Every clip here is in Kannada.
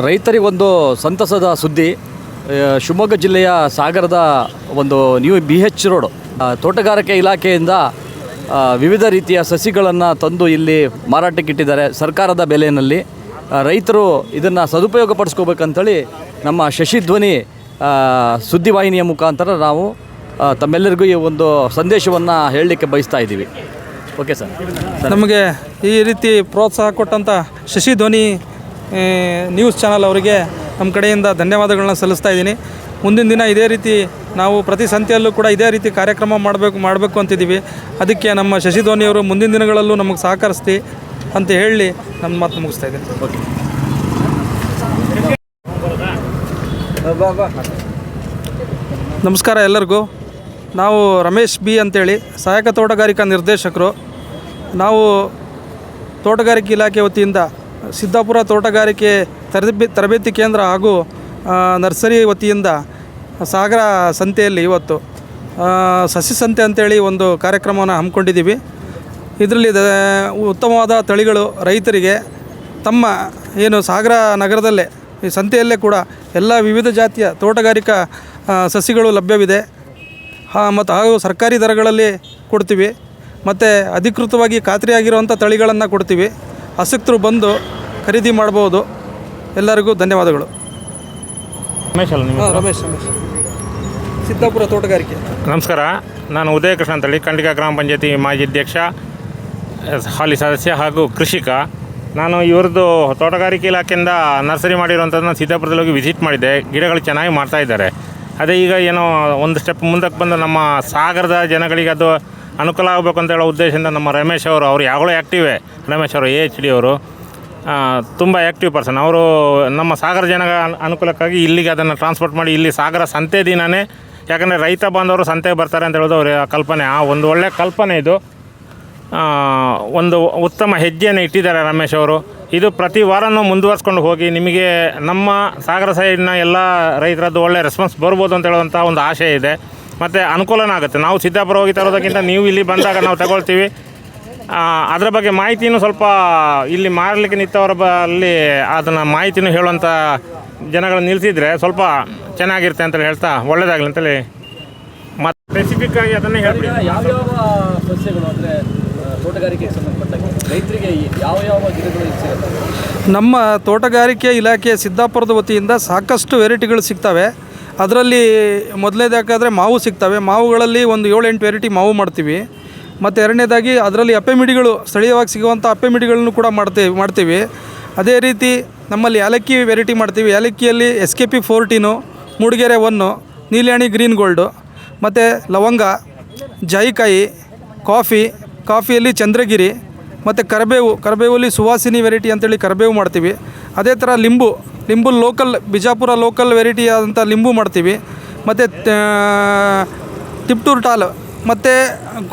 ರೈತರಿಗೊಂದು ಸಂತಸದ ಸುದ್ದಿ ಶಿವಮೊಗ್ಗ ಜಿಲ್ಲೆಯ ಸಾಗರದ ಒಂದು ನ್ಯೂ ಬಿ ಎಚ್ ರೋಡ್ ತೋಟಗಾರಿಕೆ ಇಲಾಖೆಯಿಂದ ವಿವಿಧ ರೀತಿಯ ಸಸಿಗಳನ್ನು ತಂದು ಇಲ್ಲಿ ಮಾರಾಟಕ್ಕಿಟ್ಟಿದ್ದಾರೆ ಸರ್ಕಾರದ ಬೆಲೆಯಲ್ಲಿ. ರೈತರು ಇದನ್ನು ಸದುಪಯೋಗ ಪಡಿಸ್ಕೋಬೇಕಂತೇಳಿ ನಮ್ಮ ಶಶಿಧ್ವನಿ ಸುದ್ದಿವಾಹಿನಿಯ ಮುಖಾಂತರ ನಾವು ತಮ್ಮೆಲ್ಲರಿಗೂ ಈ ಒಂದು ಸಂದೇಶವನ್ನು ಹೇಳಲಿಕ್ಕೆ ಬಯಸ್ತಾ ಇದ್ದೀವಿ. Okay sir. ನಮಗೆ ಈ ರೀತಿ ಪ್ರೋತ್ಸಾಹ ಕೊಟ್ಟಂಥ ಶಶಿ ಧ್ವನಿ ಆ, ನ್ಯೂಸ್ ಚಾನಲ್ ಅವರಿಗೆ ನಮ್ಮ ಕಡೆಯಿಂದ ಧನ್ಯವಾದಗಳನ್ನ ಸಲ್ಲಿಸ್ತಾ ಇದ್ದೀನಿ. ಮುಂದಿನ ದಿನ ಇದೇ ರೀತಿ ನಾವು ಪ್ರತಿ ಸಂತೆಯಲ್ಲೂ ಕೂಡ ಇದೇ ರೀತಿ ಕಾರ್ಯಕ್ರಮ ಮಾಡಬೇಕು ಮಾಡಬೇಕು ಅಂತಿದ್ದೀವಿ. ಅದಕ್ಕೆ ನಮ್ಮ ಶಶಿ ಅವರು ಮುಂದಿನ ದಿನಗಳಲ್ಲೂ ನಮಗೆ ಸಹಕರಿಸ್ತಿ ಅಂತ ಹೇಳಿ ನನ್ನ ಮಾತು ಮುಗಿಸ್ತಾ ಇದ್ದೀನಿ. ಓಕೆ. ನಮಸ್ಕಾರ ಎಲ್ಲರಿಗೂ. ನಾವು ರಮೇಶ್ ಬಿ ಅಂತೇಳಿ ಸಹಾಯಕ ತೋಟಗಾರಿಕಾ ನಿರ್ದೇಶಕರು. ನಾವು ತೋಟಗಾರಿಕೆ ಇಲಾಖೆ ವತಿಯಿಂದ ಸಿದ್ದಾಪುರ ತೋಟಗಾರಿಕೆ ತರಬೇ ತರಬೇತಿ ಕೇಂದ್ರ ಹಾಗೂ ನರ್ಸರಿ ವತಿಯಿಂದ ಸಾಗರ ಸಂತೆಯಲ್ಲಿ ಇವತ್ತು ಸಸಿ ಸಂತೆ ಅಂತೇಳಿ ಒಂದು ಕಾರ್ಯಕ್ರಮವನ್ನು ಹಮ್ಮಿಕೊಂಡಿದ್ದೀವಿ. ಇದರಲ್ಲಿ ಉತ್ತಮವಾದ ತಳಿಗಳು ರೈತರಿಗೆ ತಮ್ಮ ಏನು ಸಾಗರ ನಗರದಲ್ಲೇ, ಈ ಸಂತೆಯಲ್ಲೇ ಕೂಡ ಎಲ್ಲ ವಿವಿಧ ಜಾತಿಯ ತೋಟಗಾರಿಕಾ ಸಸಿಗಳು ಲಭ್ಯವಿದೆ. ಮತ್ತು ಹಾಗೂ ಸರ್ಕಾರಿ ದರಗಳಲ್ಲಿ ಕೊಡ್ತೀವಿ. ಮತ್ತು ಅಧಿಕೃತವಾಗಿ ಖಾತ್ರಿಯಾಗಿರುವಂಥ ತಳಿಗಳನ್ನು ಕೊಡ್ತೀವಿ. ಆಸಕ್ತರು ಬಂದು ಖರೀದಿ ಮಾಡ್ಬೋದು. ಎಲ್ಲರಿಗೂ ಧನ್ಯವಾದಗಳು. ರಮೇಶ್ ಅಲ್ಲ ನಿಮ್ಮ ರಮೇಶ್ ರಮೇಶ್. ಸಿದ್ದಾಪುರ ತೋಟಗಾರಿಕೆ. ನಮಸ್ಕಾರ. ನಾನು ಉದಯ ಕೃಷ್ಣ ಅಂತೇಳಿ ಖಂಡಿಗ ಗ್ರಾಮ ಪಂಚಾಯತಿ ಮಾಜಿ ಅಧ್ಯಕ್ಷ ಎಸ್, ಹಾಲಿ ಸದಸ್ಯ ಹಾಗೂ ಕೃಷಿಕ. ನಾನು ಇವ್ರದ್ದು ತೋಟಗಾರಿಕೆ ಇಲಾಖೆಯಿಂದ ನರ್ಸರಿ ಮಾಡಿರುವಂಥದ್ದನ್ನ ಸಿದ್ದಾಪುರದಲ್ಲಿ ಹೋಗಿ ವಿಸಿಟ್ ಮಾಡಿದ್ದೆ. ಗಿಡಗಳು ಚೆನ್ನಾಗಿ ಮಾಡ್ತಾ ಇದ್ದಾರೆ. ಅದೇ ಈಗ ಏನೋ ಒಂದು ಸ್ಟೆಪ್ ಮುಂದಕ್ಕೆ ಬಂದು ನಮ್ಮ ಸಾಗರದ ಜನಗಳಿಗೆ ಅದು ಅನುಕೂಲ ಆಗಬೇಕು ಅಂತ ಹೇಳೋ ಉದ್ದೇಶದಿಂದ ನಮ್ಮ ರಮೇಶ್ ಅವರು, ಅವ್ರು ಯಾವಾಗಲೂ ಆ್ಯಕ್ಟಿವೇ ರಮೇಶ್ ಅವರು ಎ ಎಚ್ ಡಿ ಅವರು. ತುಂಬ ಆ್ಯಕ್ಟಿವ್ ಪರ್ಸನ್ ಅವರು ನಮ್ಮ ಸಾಗರ ಜನಗ ಅನ್- ಅನುಕೂಲಕ್ಕಾಗಿ ಇಲ್ಲಿಗೆ ಅದನ್ನು ಟ್ರಾನ್ಸ್ಪೋರ್ಟ್ ಮಾಡಿ, ಇಲ್ಲಿ ಸಾಗರ ಸಂತೆ ದಿನವೇ ಯಾಕಂದರೆ ರೈತ ಬಾಂಧವರು ಸಂತೆಗೆ ಬರ್ತಾರೆ ಅಂತ ಹೇಳೋದು ಅವರ ಕಲ್ಪನೆ. ಆ ಒಂದು ಒಳ್ಳೆಯ ಕಲ್ಪನೆ ಇದು. ಒಂದು ಉತ್ತಮ ಹೆಜ್ಜೆಯನ್ನು ಇಟ್ಟಿದ್ದಾರೆ ರಮೇಶ್ ಅವರು. ಇದು ಪ್ರತಿ ವಾರನೂ ಮುಂದುವರ್ಸ್ಕೊಂಡು ಹೋಗಿ, ನಿಮಗೆ ನಮ್ಮ ಸಾಗರ ಸೈಡ್ನ ಎಲ್ಲ ರೈತರದ್ದು ಒಳ್ಳೆಯ ರೆಸ್ಪಾನ್ಸ್ ಬರ್ಬೋದು ಅಂತ ಹೇಳುವಂಥ ಒಂದು ಆಶೆ ಇದೆ. ಮತ್ತು ಅನುಕೂಲನೂ ಆಗುತ್ತೆ. ನಾವು ಸಿದ್ದಾಪುರ ಹೋಗಿ ತರೋದಕ್ಕಿಂತ ನೀವು ಇಲ್ಲಿ ಬಂದಾಗ ನಾವು ತಗೊಳ್ತೀವಿ. ಅದರ ಬಗ್ಗೆ ಮಾಹಿತಿನೂ ಸ್ವಲ್ಪ ಇಲ್ಲಿ ಮಾರಲಿಕ್ಕೆ ನಿಂತವರ ಬ ಅಲ್ಲಿ ಅದನ್ನು ಮಾಹಿತಿನೂ ಹೇಳುವಂಥ ಜನಗಳನ್ನ ನಿಲ್ಲಿಸಿದರೆ ಸ್ವಲ್ಪ ಚೆನ್ನಾಗಿರುತ್ತೆ ಅಂತೇಳಿ ಹೇಳ್ತಾ ಒಳ್ಳೇದಾಗಲಿ ಅಂತೇಳಿ. ಮತ್ತು ಸ್ಪೆಸಿಫಿಕ್ ಆಗಿ ಅದನ್ನೇ ಹೇಳ್ತೀವಿ ಯಾವ್ಯಾವ ಸಸ್ಯಗಳು ಅಂದರೆ ತೋಟಗಾರಿಕೆಗೆ ಸಂಬಂಧಪಟ್ಟ ರೈತರಿಗೆ ಯಾವ ಯಾವ ಗಿಡಗಳು ನಮ್ಮ ತೋಟಗಾರಿಕೆ ಇಲಾಖೆ ಸಿದ್ದಾಪುರದ ವತಿಯಿಂದ ಸಾಕಷ್ಟು ವೆರೈಟಿಗಳು ಸಿಗ್ತವೆ. ಅದರಲ್ಲಿ ಮೊದಲನೇದಾಗಾದರೆ ಮಾವು ಸಿಗ್ತವೆ. ಮಾವುಗಳಲ್ಲಿ ಒಂದು ಏಳು ಎಂಟು ವೆರೈಟಿ ಮಾವು ಮಾಡ್ತೀವಿ. ಮತ್ತು ಎರಡನೇದಾಗಿ ಅದರಲ್ಲಿ ಅಪ್ಪೆಮಿಡಿಗಳು, ಸ್ಥಳೀಯವಾಗಿ ಸಿಗುವಂಥ ಅಪ್ಪೆಮಿಡಿಗಳನ್ನು ಕೂಡ ಮಾಡ್ತೀವಿ ಮಾಡ್ತೀವಿ. ಅದೇ ರೀತಿ ನಮ್ಮಲ್ಲಿ ಏಲಕ್ಕಿ ವೆರೈಟಿ ಮಾಡ್ತೀವಿ. ಏಲಕ್ಕಿಯಲ್ಲಿ S K P fourteen, Mudigere one, ನೀಲಿಯಾಣಿ green gold, ಮತ್ತು ಲವಂಗ, ಜಾಯಿಕಾಯಿ, ಕಾಫಿ, ಕಾಫಿಯಲ್ಲಿ ಚಂದ್ರಗಿರಿ, ಮತ್ತು ಕರಬೇವು, ಕರಬೇವಲ್ಲಿ ಸುವಾಸಿನಿ ವೆರೈಟಿ ಅಂತೇಳಿ ಕರಬೇವು ಮಾಡ್ತೀವಿ. ಅದೇ ಥರ ಲಿಂಬು ಲಿಂಬು ಲೋಕಲ್, ಬಿಜಾಪುರ ಲೋಕಲ್ ವೆರೈಟಿ ಆದಂಥ ಲಿಂಬು ಮಾಡ್ತೀವಿ. ಮತ್ತು ತಿಪ್ಟೂರು ಟಾಲ್, ಮತ್ತು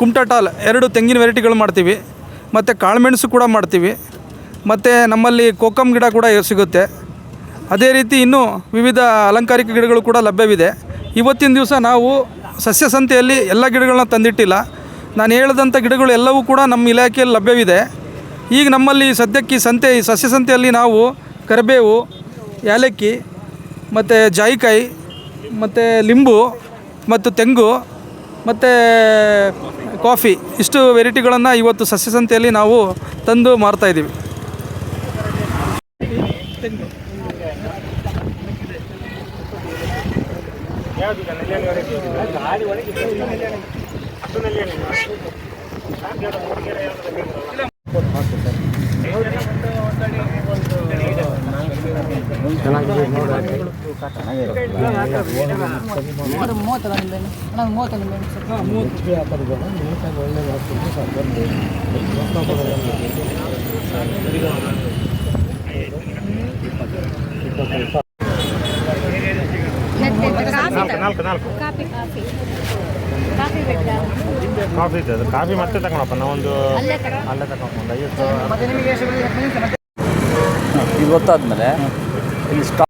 ಕುಮಟ ಟಾಲ್ ಎರಡು ತೆಂಗಿನ ವೆರೈಟಿಗಳು ಮಾಡ್ತೀವಿ. ಮತ್ತು ಕಾಳುಮೆಣಸು ಕೂಡ ಮಾಡ್ತೀವಿ. ಮತ್ತು ನಮ್ಮಲ್ಲಿ ಕೋಕಮ್ ಗಿಡ ಕೂಡ ಸಿಗುತ್ತೆ. ಅದೇ ರೀತಿ ಇನ್ನೂ ವಿವಿಧ ಅಲಂಕಾರಿಕ ಗಿಡಗಳು ಕೂಡ ಲಭ್ಯವಿದೆ. ಇವತ್ತಿನ ದಿವಸ ನಾವು ಸಸ್ಯ ಸಂತೆಯಲ್ಲಿ ಎಲ್ಲ ಗಿಡಗಳನ್ನ ತಂದಿಟ್ಟಿಲ್ಲ. ನಾನು ಹೇಳಿದಂಥ ಗಿಡಗಳು ಎಲ್ಲವೂ ಕೂಡ ನಮ್ಮ ಇಲಾಖೆಯಲ್ಲಿ ಲಭ್ಯವಿದೆ. ಈಗ ನಮ್ಮಲ್ಲಿ ಸದ್ಯಕ್ಕೆ ಸಂತೆ, ಈ ಸಸ್ಯ ಸಂತೆಯಲ್ಲಿ ನಾವು ಕರಿಬೇವು ಏಲಕ್ಕಿ, ಮತ್ತು ಜಾಯಿಕಾಯಿ, ಮತ್ತು ಲಿಂಬು, ಮತ್ತು ತೆಂಗು, ಮತ್ತು ಕಾಫಿ. ಇಷ್ಟು ವೆರೈಟಿಗಳನ್ನು ಇವತ್ತು ಸಸ್ಯಸಂತೆಯಲ್ಲಿ ನಾವು ತಂದು ಮಾರ್ತಾಯಿದ್ದೀವಿ ನಾಲ್ಕು ನಾಲ್ಕು ನಾಲ್ಕು ಕಾಫಿ ಕಾಫಿ. ಕಾಫಿ ಬೇಕಾ? ಕಾಫಿ ಇದೆ ಅದು ಕಾಫಿ ಮತ್ತೆ ತಗೊಳಪ್ಪ ನಾವೊಂದು ಅಲ್ಲೇ ತಗೊಂಡು ಐವತ್ತು ಇದು ಗೊತ್ತಾದ್ಮೇಲೆ ಇಲ್ಲಿ ಸ್ಟಾ